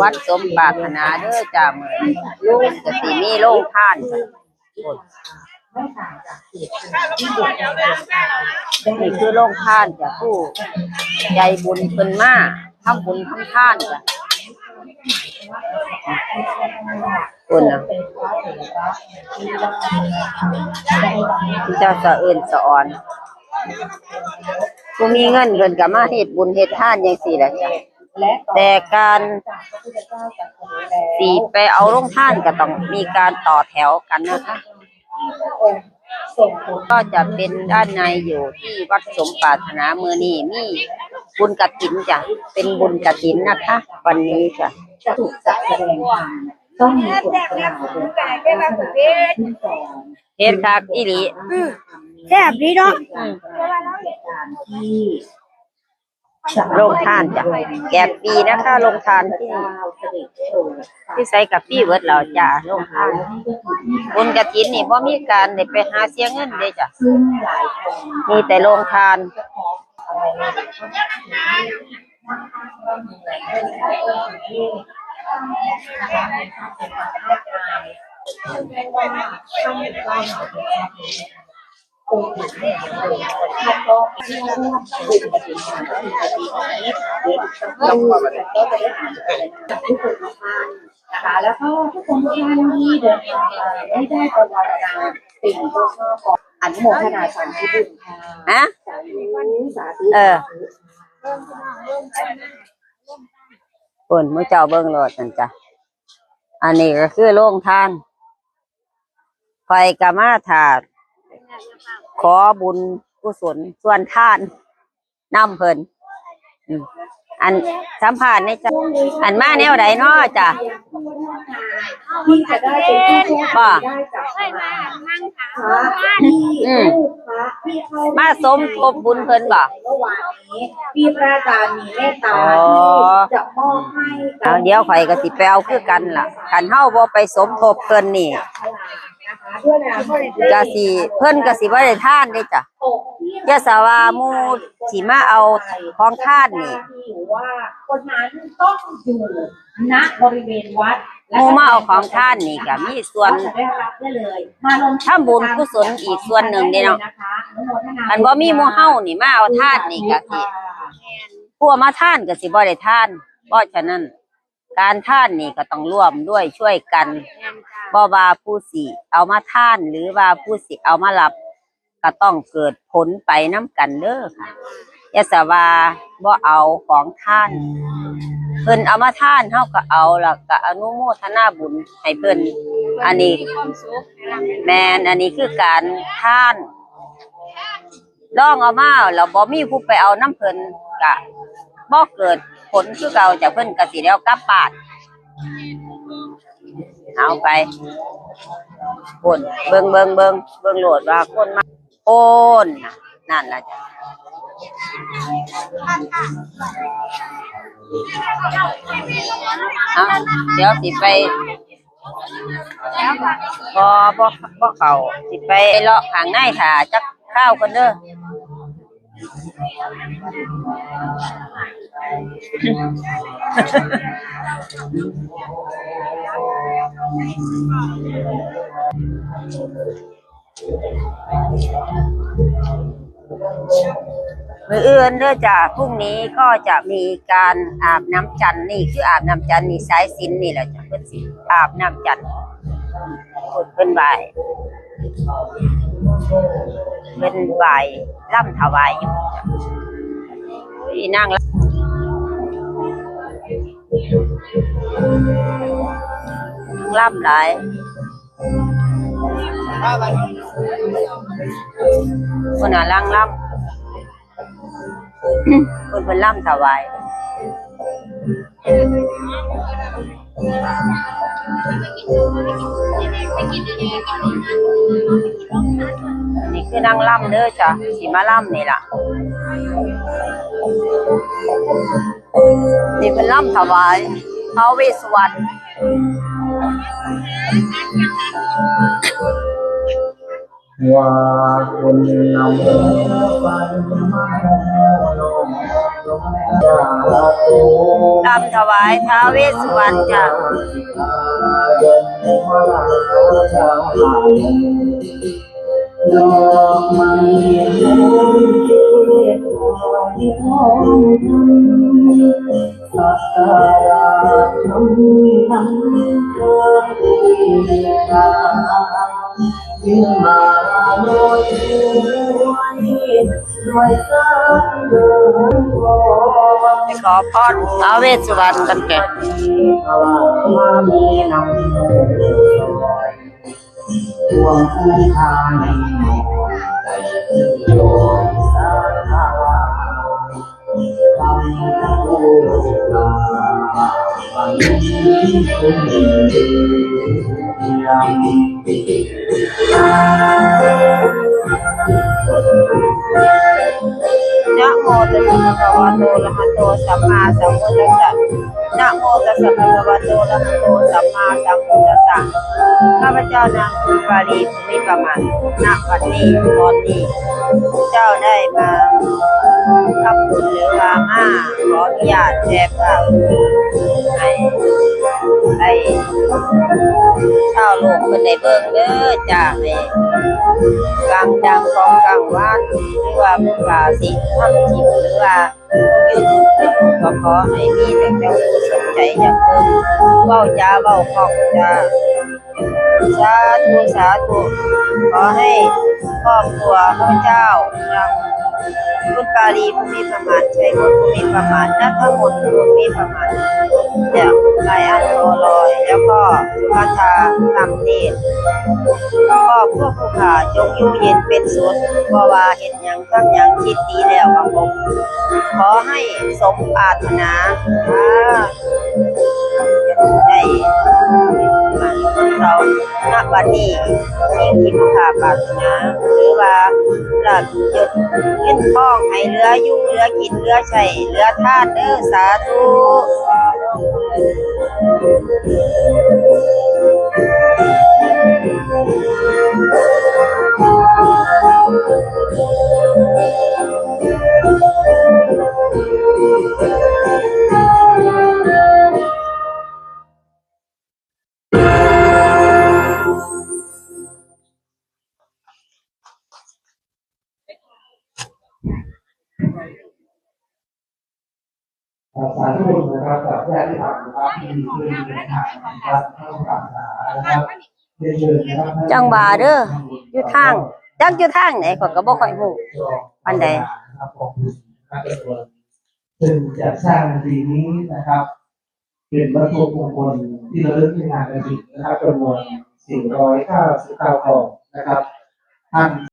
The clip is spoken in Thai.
วัดสมปรารถนาเด้อจ้ามือนี้จะสิมีโรงท่านนี่คือโรงท่านจ้ะผู้ใจบุญเพิ่นมาทำบุญทำท่านจ้ะคนน่ะเจ้าสะเอิ้นสะอ่อนผู้มีเงินเพิ่นก็มาเฮ็ดบุญเฮ็ดท่านจังซี่แหละจ้ะ แต่การสีไปเอาลงท่านก็ต้องมีการต่อแถวกันนะคะก็จะเป็นด้านในอยู่ที่วัดสมปรารถนามือนี้มีบุญกฐินจ้ะเป็นบุญกฐินนะคะ วันนี้จ้ะจะถูกจัดแสดงธรรมต้องมีบทกล่าวบนการขึ้นสอนเฮ็ดคักอีหลีแซ่บดีเนาะ การที่ลงทานจ้ะแกปีนะคะลงทานที่ที่ใส่กับพี่เวิร์ดเราจ้ะลงทานแล้วนี่ก็คือที่บุญกฐินนี่บ่มีการได้ไปหาเสียเงินเด้จ้ะซึ่ง หลายคนมีแต่ลงทานอะไรเนี่ยนะคะ แล้วก็ทุกคนทุกท่านที่เดินทางมาไม่ได้ประวารณาสิ่งที่ชอบอกอนุโมทนาสาธุบุญค่ะฮะสาธุสาธุเออคนมื่อเจ้าเบิ่งโลดนั่นจ้ะอันนี้ก็คือโรงทานไฟกามาถาด ขอบุญกุศลส่วนท่านนำเพิ่นอืมอันสัมภาษณ์ในจ้ะอันมาแนวใดเนาะจ้ะที่จะได้เป็นผู้โชคว่าดีได้กับพระนั่งถามพระที่ลูกพระที่เข้ามามาสมทบบุญเพิ่นบ่เมื่อวานนี้ที่พระอาจารย์มีเมตตาอ๋อที่จะมอบให้กับเอาเดี๋ยวข่อยก็สิไปเอาคือกันล่ะคันเฮาบ่ไปสมทบเพิ่นนี่ นะคะด้วยนะก็สิเพิ่นก็สิบ่ได้ทานเด้จ้ะตกที่ยะสาวาหมู่สิมาเอาของทานนี่ที่ว่าคนนั้นต้องอยู่ณบริเวณวัดหมู่มาเอาของทานนี่ก็มีส่วนจะได้รับได้เลยมาลงทำบุญกุศลอีกส่วนหนึ่งเด้เนาะนะคะอนุโมทนาอันบ่มีหมู่เฮานี่มาเอาทานนี่ก็สิผู้เอามาทานก็สิบ่ได้ทานเพราะฉะนั้น การท่านนี่ก็ต้องร่วมด้วยช่วยกันบ่ว่าผู้สิเอามาท่านหรือว่าผู้สิเอามารับ ก็ต้องเกิดผลไปน้ำกันเด้อค่ะยะสวาบ่เอาของท่านเพิ่นเอามาท่านเฮาก็เอาแล้วก็อนุโมทนาบุญให้เพิ่นอันนี้แมนอันนี้คือการท่านลองเอามาแล้วบ่มีผู้ไปเอาน้ำเพิ่นก็บ่เกิด ลคือเก่าจากเพิ่นก็สิแล้วกลับบ้านเอาไปคนเบิงเบิงเบิงเบิงโหลดว่าคนมาโอนนั่นละจ้ะเดี๋ยวสิไปบอบอบอเขาสิไปเลาะขางในถ่าจักข้าวกันเด้อ มืออื่นเด้อจ้ะพรุ่งนี้ก็จะมีการอาบน้ำจันทร์นี่คืออาบน้ำจันทร์นี่สายสินนี่แหละจ้ะเพิ่นสิอาบน้ำจันทร์เพิ่นบ่าย เพิ่นบ่ายร่ำถวายอยู่จ้ะอีนั่งร่ำหลายคนน่ะล่างล่ำคนเป็นล่ำถวาย นนี้คือนางล่ำเด้อจ้ะสีมาล่ำนี่ล่ะ นี่เป็นล่ำถวายท้าวเวสวรรณว่าคุณนำไปมาโล ลำถวายท้าเวสสุวรรณจ้ะดอกไม้ที่ท้องทำสักการะทำทำเธอดีตายิ่งมา โดยด้วยสักเดินรอขอพรท้าเวสสุวรรณกันแกมามีน้ำใจดวงผู้ชายใจโดยสายตาทำผู้ตาวันนี้คุณยัง นะโมตัสสะภะคะวะโตอะระหะโตสัมมาสัมพุทธัสสะนะโมตัสสะภะคะวะโตอะระหะโตสัมมาสัมพุทธัสสะข้าพเจ้านางคุณปารีภูมิประมาณณวันนี้ตอนนี้เจ้าได้มา ทำบุญหรือวามาขออนุญาตแจ้งว่าให้ให้ชาวโลกเพิ่นได้เบิ่งเด้อจ้าให้กลางดังของกลางวันหรือว่าผู้ว่าสิทำจิตหรือว่ายูทูบก็ขอให้มีแต่เจ้าผู้สนใจอยากเบิ่งเว้าจาเว้าคล่องจ้าสาธุสาธุขอให้ครอบครัวพระเจ้ายัง คุณปารีผู้มีประมาณชัยมนต์ผู้มีประมาณนัทมนต์ผู้มีประมาณเดี๋ยวไลอันโตลอย แล้วก็สุภาชาทำเนตรก็พวกผู้ขาจงอยู่เย็นเป็นสุดเพราะว่าเห็นอย่างทำอย่างคิดดีแล้วครับผมขอให้สมปรารถนาอ่าได้ เราณบัดนี้ยิ่งที่ผู้ขาปากนะหรือว่าหลับหยุดเงินทองให้เรืออยู่เรือกินเรือใช้เรือทาดเด้อสาธุ สาธุนะครับกับญาติธรรมนะครับที่มีเพื่อนร่วมทางนะครับเข้าปรักษานะครับเรียนเชิญนะครับจังหวาเด้ออยู่ทางจักอยู่ทางไหนข้อยก็บ่ค่อยรู้อันใดครับขอบคุณครับเป็นตัวซึ่งจัดสร้างในปีนี้นะครับเป็นวัตถุมงคลที่ระลึกในงานกระถิ่นนะครับจำนวน499กล่องนะครับท่าน